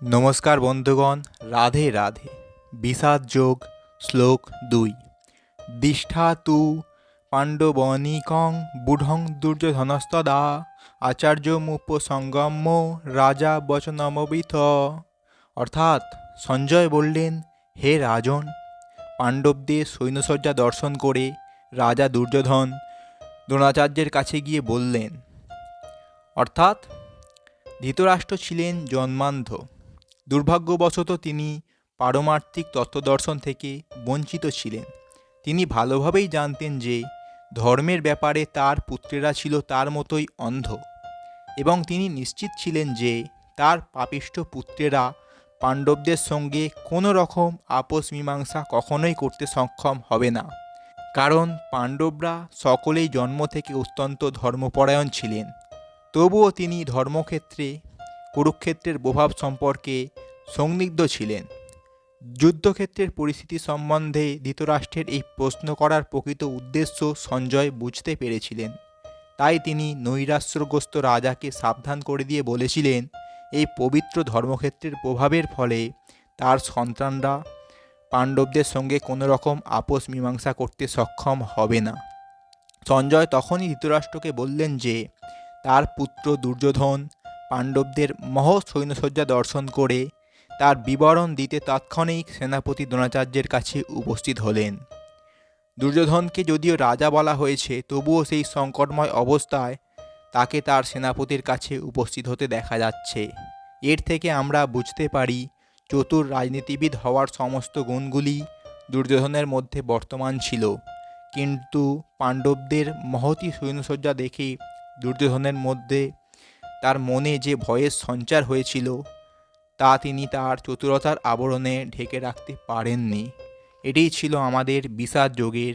নমস্কার বন্ধুগণ, রাধে রাধে। বিষাদ যোগ, শ্লোক দুই। দিষ্ঠা তু পাণ্ডবনিকং বুঢ়ং দুর্যোধনস্তদা আচার্য মুপসঙ্গম্য রাজা বচনমবিত। অর্থাৎ সঞ্জয় বললেন, হে রাজন, পাণ্ডবদের সৈন্যসজ্জা দর্শন করে রাজা দুর্যোধন দ্রোণাচার্যের কাছে গিয়ে বললেন, অর্থাৎ ধৃতরাষ্ট্র ছিলেন জন্মান্ধ। দুর্ভাগ্যবশত তিনি পারমার্থিক তত্ত্বদর্শন থেকে বঞ্চিত ছিলেন। তিনি ভালোভাবেই জানতেন যে ধর্মের ব্যাপারে তার পুত্রেরা ছিল তার মতোই অন্ধ এবং তিনি নিশ্চিত ছিলেন যে তার পাপিষ্ঠ পুত্রেরা পাণ্ডবদের সঙ্গে কোনো রকম আপোষ মীমাংসা কখনোই করতে সক্ষম হবে না। কারণ পাণ্ডবরা সকলেই জন্ম থেকে অত্যন্ত ধর্মপরায়ণ ছিলেন। তবুও তিনি ধর্মক্ষেত্রে কুরুক্ষেত্রের প্রভাব সম্পর্কে সংদিগ্ধ ছিলেন। যুদ্ধক্ষেত্রের পরিস্থিতি সম্বন্ধে ধৃতরাষ্ট্রের এই প্রশ্ন করার প্রকৃত উদ্দেশ্য সঞ্জয় বুঝতে পেরেছিলেন। তাই তিনি নৈরাশ্রগ্রস্ত রাজাকে সাবধান করে দিয়ে বলেছিলেন, এই পবিত্র ধর্মক্ষেত্রের প্রভাবের ফলে তার সন্তানরা পাণ্ডবদের সঙ্গে কোনো রকম আপোষ মীমাংসা করতে সক্ষম হবে না। সঞ্জয় তখনই ধৃতরাষ্ট্রকে বললেন যে, তার পুত্র দুর্যোধন পাণ্ডবদের মহৎ সৈন্যসজ্জা দর্শন করে তার বিবরণ দিতে তাৎক্ষণিক সেনাপতি দ্রোণাচার্যের কাছে উপস্থিত হলেন। দুর্যোধনকে যদিও রাজা বলা হয়েছে, তবুও সেই সংকটময় অবস্থায় তাকে তার সেনাপতির কাছে উপস্থিত হতে দেখা যাচ্ছে। এর থেকে আমরা বুঝতে পারি, চতুর রাজনীতিবিদ হওয়ার সমস্ত গুণগুলি দুর্যোধনের মধ্যে বর্তমান ছিল। কিন্তু পাণ্ডবদের মহতী সৈন্যসজ্জা দেখে দুর্যোধনের মধ্যে তার মনে যে ভয়ের সঞ্চার হয়েছিল, তা তিনি তার চতুরতার আবরণে ঢেকে রাখতে পারেননি। এটিই ছিল আমাদের বিষাদ যোগের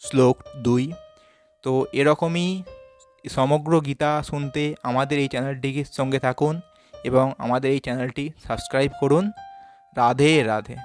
শ্লোক দুই। তো এরকমই সমগ্র গীতা শুনতে আমাদের এই চ্যানেলটিকে সঙ্গে থাকুন এবং আমাদের এই চ্যানেলটি সাবস্ক্রাইব করুন। রাধে রাধে।